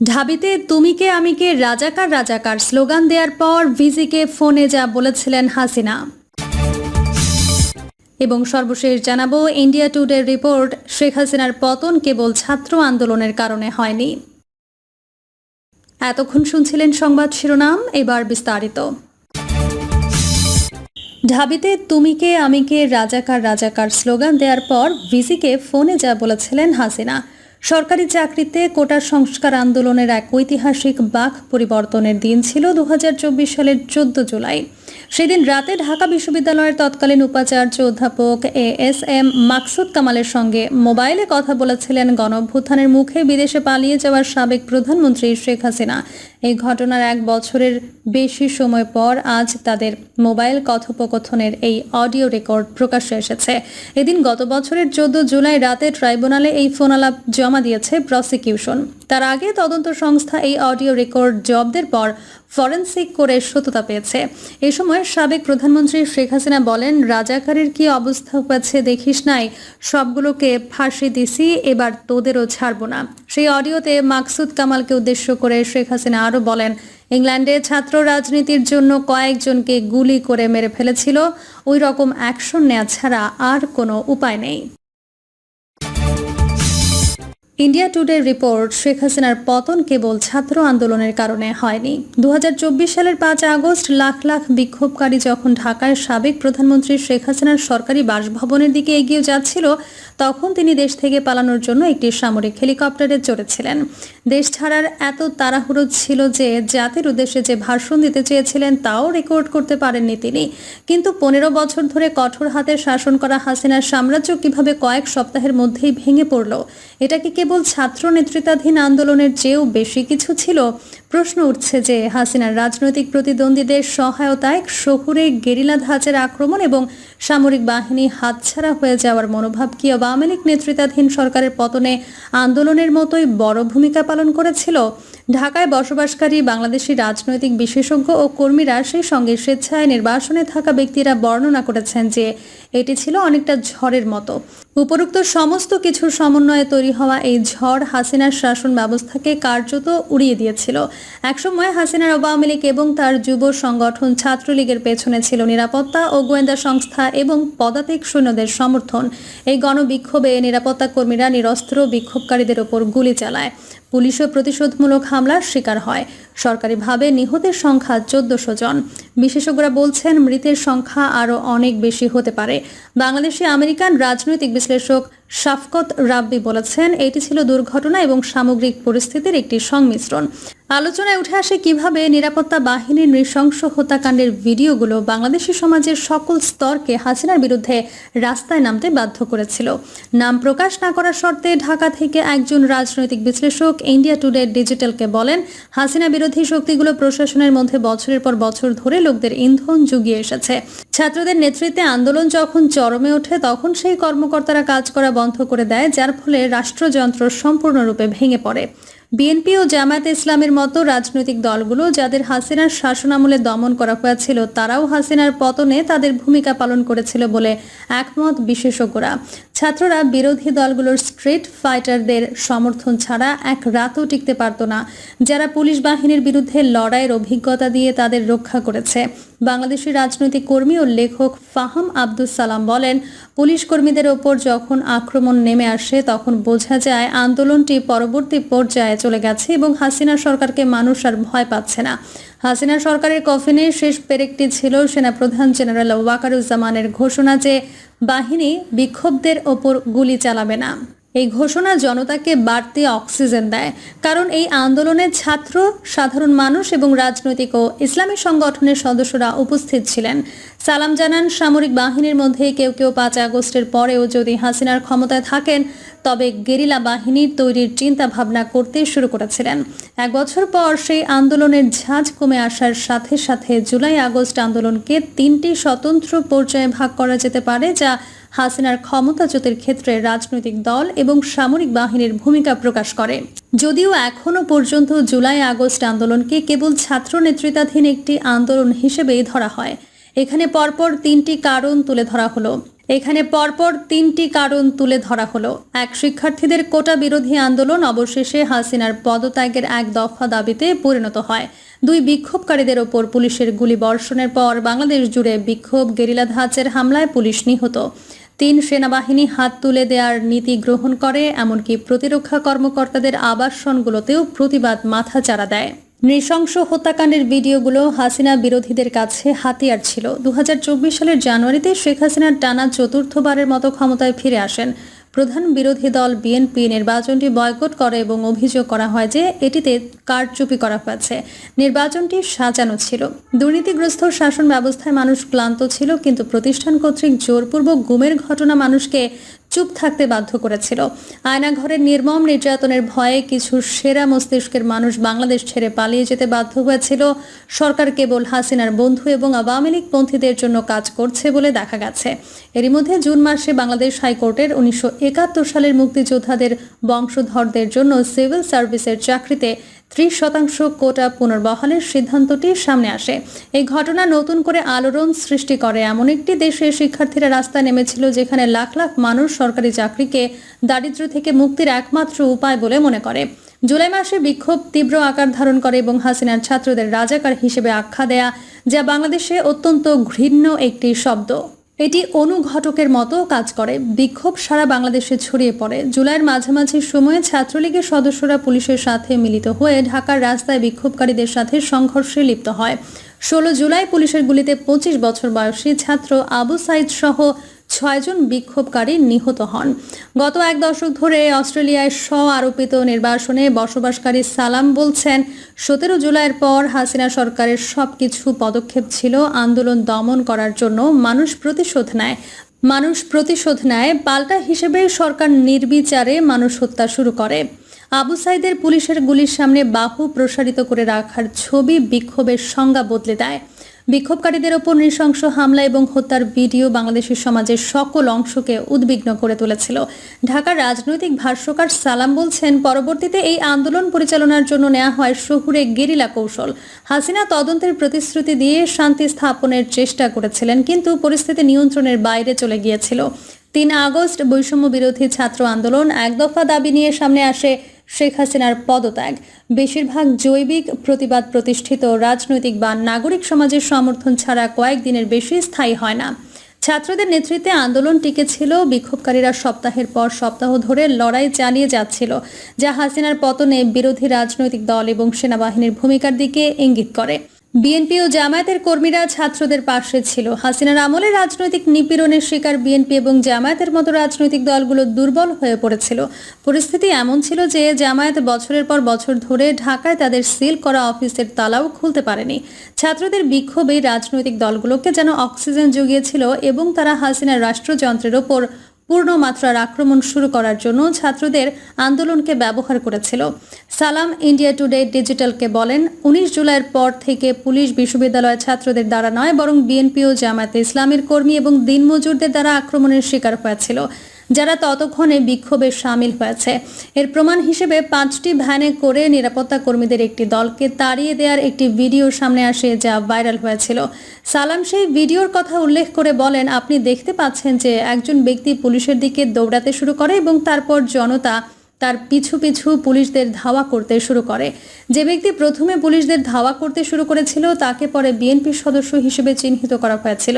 ঢাবিতে তুমিকে আমিকে রাজাকার রাজাকার স্লোগান দেওয়ার পর ভিজিকে ফোনে যা বলেছিলেন হাসিনা। এবং সর্বশেষ জানাব, ইন্ডিয়া টুডের রিপোর্ট, শেখ হাসিনার পতন কেবল ছাত্র আন্দোলনের কারণে হয়নি। এতক্ষণ শুনছিলেন সংবাদ শিরোনাম, এবার বিস্তারিত। ঢাবিতে তুমিকে আমিকে রাজাকার রাজাকার স্লোগান দেওয়ার পর ভিজিকে ফোনে যা বলেছিলেন হাসিনা। সরকারি চাকরিতে কোটা সংস্কার আন্দোলনের এক ঐতিহাসিক বাঘ পরিবর্তনের দিন ছিল দু হাজার চব্বিশ সালের চোদ্দ জুলাই। সেদিন রাতে ঢাকা বিশ্ববিদ্যালয়ের তৎকালীন উপাচার্য অধ্যাপক এ এস এম মাকসুদ কামালের সঙ্গে মোবাইলে কথা বলেছিলেন গণঅভ্যুত্থানের মুখে বিদেশে পালিয়ে যাওয়ার সাবেক প্রধানমন্ত্রী শেখ হাসিনা। এই ঘটনার এক বছরের বেশি সময় পর আজ তাদের মোবাইল কথোপকথনের এই অডিও রেকর্ড প্রকাশ্যে এসেছে। এদিন গত বছরের চোদ্দ জুলাই রাতে ট্রাইব্যুনালে এই ফোনালাপ জমা দিয়েছে প্রসিকিউশন। তার আগে তদন্ত সংস্থা এই অডিও রেকর্ড জব্দের পর ফরেন্সিক করে সততা পেয়েছে। এ সময় সাবেক প্রধানমন্ত্রী শেখ হাসিনা বলেন, রাজাকারের কি অবস্থা হয়েছে দেখিস নাই, সবগুলোকে ফাঁসি দিছি, এবার তোদেরও ছাড়বো না। সেই অডিওতে মাকসুদ কামালকে উদ্দেশ্য করে শেখ হাসিনা আরও বলেন, ইংল্যান্ডে ছাত্র রাজনীতির জন্য কয়েকজনকে গুলি করে মেরে ফেলেছিল ওই রকম অ্যাকশন নেওয়া ছাড়া আর কোনো উপায় নেই। ইন্ডিয়া টুডের রিপোর্ট শেখ হাসিনার পতন কেবল ছাত্র আন্দোলনের কারণে হয়নি। দু হাজার চব্বিশ সালের পাঁচ আগস্ট, লাখ লাখ বিক্ষোভকারী যখন ঢাকায় সাবেক প্রধানমন্ত্রী শেখ হাসিনার সরকারি বাসভবনের দিকে এগিয়ে যাচ্ছিল, তখন তিনি দেশ থেকে পালানোর জন্য একটি সামরিক হেলিকপ্টারে চড়েছিলেন। দেশ ছাড়ার এত তাড়াহুড়ো ছিল যে, জাতির উদ্দেশ্যে যে ভাষণ দিতে চেয়েছিলেন তাও রেকর্ড করতে পারেননি তিনি। কিন্তু পনেরো বছর ধরে কঠোর হাতে শাসন করা হাসিনার সাম্রাজ্য কীভাবে কয়েক সপ্তাহের মধ্যেই ভেঙে পড়ল, এটা কি কেবল ছাত্র নেতৃত্বাধীন আন্দোলনের চেয়েও বেশি কিছু ছিল, প্রশ্ন উঠছে যে হাসিনার রাজনৈতিক প্রতিদ্বন্দ্বীদের সহায়তায় শহুরে গেরিলা ধাঁচের আক্রমণ এবং সামরিক বাহিনী হাতছাড়া হয়ে যাওয়ার মনোভাব কি আওয়ামী লীগ নেতৃত্বাধীন সরকারের পতনে আন্দোলনের মতোই বড় ভূমিকা পালন করেছিল। ঢাকায় বসবাসকারী বাংলাদেশি রাজনৈতিক বিশেষজ্ঞ ও কর্মীরা সেই সঙ্গে স্বেচ্ছায় নির্বাসনে থাকা ব্যক্তিরা বর্ণনা করেছেন যে, এটি ছিল অনেকটা ঝড়ের মতো। উপরোক্ত সমস্ত কিছুর সমন্বয়ে তৈরি হওয়া এই ঝড় হাসিনার শাসন ব্যবস্থাকে কার্যত উড়িয়ে দিয়েছিল। একসময় হাসিনার আওয়ামী লীগ এবং তার যুব সংগঠন ছাত্রলীগের পেছনে ছিল নিরাপত্তা ও গোয়েন্দা সংস্থা এবং পদাতিক সৈন্যদের সমর্থন। এই গণবিক্ষোভে নিরাপত্তা কর্মীরা নিরস্ত্র বিক্ষোভকারীদের ওপর গুলি চালায়। পুলিশও প্রতিশোধমূলক হামলার শিকার হয়। সরকারিভাবে নিহতের সংখ্যা চোদ্দশো জন। বিশেষজ্ঞরা বলছেন, মৃতের সংখ্যা আরও অনেক বেশি হতে পারে। বাংলাদেশি আমেরিকান রাজনৈতিক বিশ্লেষক শাফকত রাব্বি বলেছেন, এটি ছিল দুর্ঘটনা এবং সামগ্রিক পরিস্থিতির একটি সংমিশ্রণ। আলোচনায় উঠে আসে কীভাবে নিরাপত্তা বাহিনীর নৃশংস হত্যাকাণ্ডের ভিডিওগুলো বাংলাদেশি সমাজের সকল স্তরকে হাসিনার বিরুদ্ধে রাস্তায় নামতে বাধ্য করেছিল। নাম প্রকাশ না করার শর্তে ঢাকা থেকে একজন রাজনৈতিক বিশ্লেষক ইন্ডিয়া টুডে ডিজিটালকে বলেন, হাসিনা বিরোধী শক্তিগুলো প্রশাসনের মধ্যে বছরের পর বছর ধরে লোকদের ইন্ধন জুগিয়ে এসেছে। ছাত্রদের নেতৃত্বে আন্দোলন যখন চরমে ওঠে, তখন সেই কর্মকর্তারা কাজ করা বন্ধ করে দেয়, যার ফলে রাষ্ট্রযন্ত্র সম্পূর্ণরূপে ভেঙে পড়ে। বিএনপি ও জামায়াতে ইসলামের মতো রাজনৈতিক দলগুলো যাদের হাসিনার শাসনামলে দমন করা হয়েছিল, তারাও হাসিনার পতনে তাদের ভূমিকা পালন করেছিল বলে একমত বিশেষজ্ঞরা। ছাত্ররা বিরোধী দলগুলোর স্ট্রিট ফাইটারদের সমর্থন ছাড়া এক রাতও টিকতে পারত না। যারা পুলিশ বাহিনীর বিরুদ্ধে লড়াইয়ের অভিজ্ঞতা দিয়ে তাদের রক্ষা করেছে। বাংলাদেশি রাজনৈতিক কর্মী ও লেখক ফাহাম আব্দুস সালাম বলেন, পুলিশ কর্মীদের ওপর যখন আক্রমণ নেমে আসে, তখন বোঝা যায় আন্দোলনটি পরবর্তী পর্যায়ে চলে গেছে এবং হাসিনা সরকারকে মানুষ আর ভয় পাচ্ছে না। হাসিনা সরকারের কফিনে শেষ পেরেকটি ছিল সেনাপ্রধান জেনারেল ওয়াকারুজ্জামানের ঘোষণা যে বাহিনী বিক্ষোভদের ওপর গুলি চালাবে না। এই ঘোষণা জনতাকে বাড়তি অক্সিজেন দেয়, কারণ এই আন্দোলনে ছাত্র, সাধারণ মানুষ এবং রাজনৈতিক ও ইসলামী সংগঠনের সদস্যরা উপস্থিত ছিলেন। সালাম জানান সামরিক বাহিনীর মধ্যে কেউ কেউ পাঁচ আগস্টের পরেও যদি হাসিনার ক্ষমতায় থাকেন তবে গেরিলা বাহিনীর তৈরির চিন্তা ভাবনা করতে শুরু করেছিলেন। এক বছর পর সেই আন্দোলনের ঝাঁজ কমে আসার সাথে সাথে জুলাই আগস্ট আন্দোলনকে তিনটি স্বতন্ত্র পর্যায়ে ভাগ করা যেতে পারে, যা হাসিনার ক্ষমতাচ্যুতির ক্ষেত্রে রাজনৈতিক দল এবং সামরিক বাহিনীর ভূমিকা প্রকাশ করে। যদিও এখনও পর্যন্ত জুলাই আগস্ট আন্দোলনকে কেবল ছাত্র নেতৃত্বাধীন একটি আন্দোলন হিসেবেই ধরা হয়। এখানে পরপর তিনটি কারণ তুলে ধরা হলো। এখানে পরপর তিনটি কারণ তুলে ধরা হলো। এক, শিক্ষার্থীদের কোটা বিরোধী আন্দোলন অবশেষে হাসিনার পদত্যাগের এক দফা দাবিতে পরিণত হয়। দুই, বিক্ষোভকারীদের ওপর পুলিশের গুলি বর্ষণের পর বাংলাদেশ জুড়ে বিক্ষোভ গেরিলা ধাঁচের হামলায় পুলিশ নিহত। তিন, সেনাবাহিনী হাত তুলে দেওয়ার নীতি গ্রহণ করে, এমনকি প্রতিরক্ষা কর্মকর্তাদের আবাসনগুলোতেও প্রতিবাদ মাথা চাড়া দেয়। নৃশংস হত্যাকাণ্ডের ভিডিওগুলো হাসিনা বিরোধীদের কাছে হাতিয়ার ছিল। দুহাজার চব্বিশ সালের জানুয়ারিতে শেখ হাসিনার টানা চতুর্থবারের মতো ক্ষমতায় ফিরে আসেন। প্রধান বিরোধী দল বিএনপি নির্বাচনটি বয়কট করে এবং অভিযোগ করা হয় যে এটিতে কারচুপি করা হয়েছে। নির্বাচনটি সাজানো ছিল। দুর্নীতিগ্রস্ত শাসন ব্যবস্থায় মানুষ ক্লান্ত ছিল, কিন্তু প্রতিষ্ঠান কর্তৃক জোরপূর্বক গুমের ঘটনা মানুষকে চুপ থাকতে বাধ্য করেছিল। আয়নাঘরের নির্মম নির্যাতনের ভয়ে কিছু সেরা মস্তিষ্কের মানুষ বাংলাদেশ ছেড়ে পালিয়ে যেতে বাধ্য হয়েছিল। সরকার কেবল হাসিনার বন্ধু এবং আওয়ামী লীগ পন্থীদের জন্য কাজ করছে বলে দেখা গেছে। এরই মধ্যে জুন মাসে বাংলাদেশ হাইকোর্টের উনিশশো একাত্তর সালের মুক্তিযোদ্ধাদের বংশধরদের জন্য সিভিল সার্ভিসের চাকরিতে ত্রিশ শতাংশ কোটা পুনর্বহালের সিদ্ধান্তটি সামনে আসে। এই ঘটনা নতুন করে আলোড়ন সৃষ্টি করে। এমন একটি দেশে শিক্ষার্থীরা রাস্তায় নেমেছিল যেখানে লাখ লাখ মানুষ সরকারি চাকরিকে দারিদ্র্য থেকে মুক্তির একমাত্র উপায় বলে মনে করে। জুলাই মাসে বিক্ষোভ তীব্র আকার ধারণ করে এবং হাসিনার ছাত্রদের রাজাকার হিসেবে আখ্যা দেয়া, যা বাংলাদেশে অত্যন্ত ঘৃণ্য একটি শব্দ। এটি অনুঘটকের মতো কাজ করে। বিক্ষোভ সারা বাংলাদেশে ছড়িয়ে পড়ে। জুলাইয়ের মাঝামাঝি সময়ে ছাত্রলীগের সদস্যরা পুলিশের সাথে মিলিত হয়ে ঢাকার রাস্তায় বিক্ষোভকারীদের সাথে সংঘর্ষে লিপ্ত হয়। ষোলো জুলাই পুলিশের গুলিতে পঁচিশ বছর বয়সী ছাত্র আবু সাইদ সহ ছয়জন বিক্ষোভকারী নিহত হন। গত এক দশক ধরে অস্ট্রেলিয়ায় স্ব আরোপিত নির্বাসনে বসবাসকারী সালাম বলছেন, সতেরো জুলাইয়ের পর হাসিনা সরকারের সবকিছু পদক্ষেপ ছিল আন্দোলন দমন করার জন্য মানুষ প্রতিশোধ নেয়। মানুষ প্রতিশোধ নেয়, পাল্টা হিসেবে সরকার নির্বিচারে মানুষ হত্যা শুরু করে। আবু সাইদের পুলিশের গুলির সামনে বাহু প্রসারিত করে রাখার ছবি বিক্ষোভের সংজ্ঞা বদলে দেয়। বিক্ষোভকারীদের ওপর নৃশংস হামলা এবং হত্যার ভিডিও বাংলাদেশের সমাজের সকল অংশকে উদ্বিগ্ন করে তুলেছিল। ঢাকার রাজনৈতিক ভাষ্যকার সালাম বলছেন, পরবর্তীতে এই আন্দোলন পরিচালনার জন্য নেওয়া হয় শহুরে গেরিলা কৌশল। হাসিনা তদন্তের প্রতিশ্রুতি দিয়ে শান্তি স্থাপনের চেষ্টা করেছিলেন, কিন্তু পরিস্থিতি নিয়ন্ত্রণের বাইরে চলে গিয়েছিল। তিন আগস্ট বৈষম্য বিরোধী ছাত্র আন্দোলন এক দফা দাবি নিয়ে সামনে আসে শেখ হাসিনার পদত্যাগ। বেশিরভাগ জৈবিক প্রতিবাদ প্রতিষ্ঠিত রাজনৈতিক বা নাগরিক সমাজের সমর্থন ছাড়া কয়েকদিনের বেশি স্থায়ী হয় না। ছাত্রদের নেতৃত্বে আন্দোলন টিকেছিল, বিক্ষোভকারীরা সপ্তাহের পর সপ্তাহ ধরে লড়াই চালিয়ে যাচ্ছিল, যা হাসিনার পতনে বিরোধী রাজনৈতিক দল এবং সেনাবাহিনীর ভূমিকার দিকে ইঙ্গিত করে। বিএনপি ও জামায়াতের কর্মীরা ছাত্রদের পাশে ছিল। হাসিনার আমলে রাজনৈতিক নিপীড়নের শিকার বিএনপি এবং জামায়াতের মতো রাজনৈতিক দলগুলো দুর্বল হয়ে পড়েছিল। পরিস্থিতি এমন ছিল যে জামায়াত বছরের পর বছর ধরে ঢাকায় তাদের সিল করা অফিসের তালাও খুলতে পারেনি। ছাত্রদের বিক্ষোভে রাজনৈতিক দলগুলোকে যেন অক্সিজেন জুগিয়েছিল এবং তারা হাসিনার রাষ্ট্রযন্ত্রের ওপর পূর্ণ মাত্রার আক্রমণ শুরু করার জন্য ছাত্রদের আন্দোলনকে ব্যবহার করেছিল। সালাম ইন্ডিয়া টুডে ডিজিটালকে বলেন, উনিশ জুলাইয়ের পর থেকে পুলিশ বিশ্ববিদ্যালয়ের ছাত্রদের দ্বারা নয়, বরং বিএনপি ও জামায়াতে ইসলামের কর্মী এবং দিনমজুরদের দ্বারা আক্রমণের শিকার হয়েছিল। যারা ততক্ষণে বিক্ষোভে সামিল হয়েছে। এর প্রমাণ হিসেবে পাঁচটি ভ্যানে করে নিরাপত্তা কর্মীদের একটি দলকে তাড়িয়ে দেওয়ার একটি ভিডিও সামনে আসে যা ভাইরাল হয়েছিল। সালাম সেই ভিডিওর কথা উল্লেখ করে বলেন, আপনি দেখতে পাচ্ছেন যে একজন ব্যক্তি পুলিশের দিকে দৌড়াতে শুরু করে এবং তারপর জনতা তার পিছু পিছু পুলিশদের ধাওয়া করতে শুরু করে। যে ব্যক্তি প্রথমে পুলিশদের ধাওয়া করতে শুরু করেছিল, তাকে পরে বিএনপির সদস্য হিসেবে চিহ্নিত করা হয়েছিল।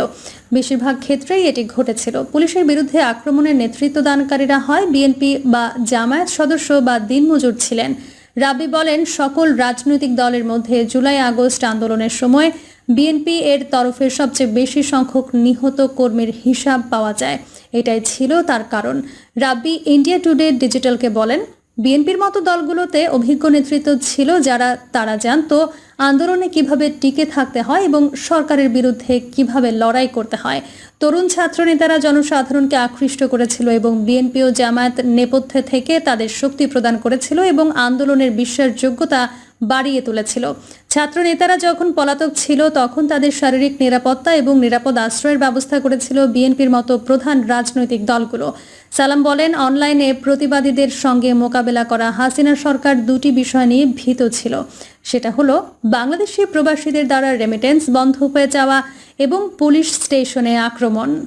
বেশিরভাগ ক্ষেত্রেই এটি ঘটেছিল। পুলিশের বিরুদ্ধে আক্রমণের নেতৃত্ব দানকারীরা হয় বিএনপি বা জামায়াত সদস্য বা দিনমজুর ছিলেন। রাবি বলেন, সকল রাজনৈতিক দলের মধ্যে জুলাই আগস্ট আন্দোলনের সময় বিএনপি এর তরফে সবচেয়ে বেশি সংখ্যক নিহত কর্মীর হিসাব পাওয়া যায়। এটাই ছিল তার কারণ। রাব্বি, ইন্ডিয়া টুডে ডিজিটালকে বলেন বিএনপির মতো দলগুলোতে অভিজ্ঞ নেতৃত্ব ছিল যারা, তারা জানতো আন্দোলনে কীভাবে টিকে থাকতে হয় এবং সরকারের বিরুদ্ধে কীভাবে লড়াই করতে হয়। তরুণ ছাত্র নেতারা জনসাধারণকে আকৃষ্ট করেছিল এবং বিএনপি ও জামায়াত নেপথ্যে থেকে তাদের শক্তি প্রদান করেছিল এবং আন্দোলনের বিশ্বাসযোগ্যতা বাড়িয়ে তুলেছিল। ছাত্র নেতারা যখন পলাতক ছিল, তখন তাদের শারীরিক নিরাপত্তা এবং নিরাপদ আশ্রয়ের ব্যবস্থা করেছিল বিএনপির মতো প্রধান রাজনৈতিক দলগুলো। সালাম বলেন, অনলাইনে প্রতিবাদীদের সঙ্গে মোকাবেলা করা হাসিনা সরকার দুটি বিষয় নিয়ে ভীত ছিল। সেটা হলো, বাংলাদেশি প্রবাসীদের দ্বারা রেমিটেন্স বন্ধ হয়ে যাওয়া এবং পুলিশ স্টেশনে আক্রমণ।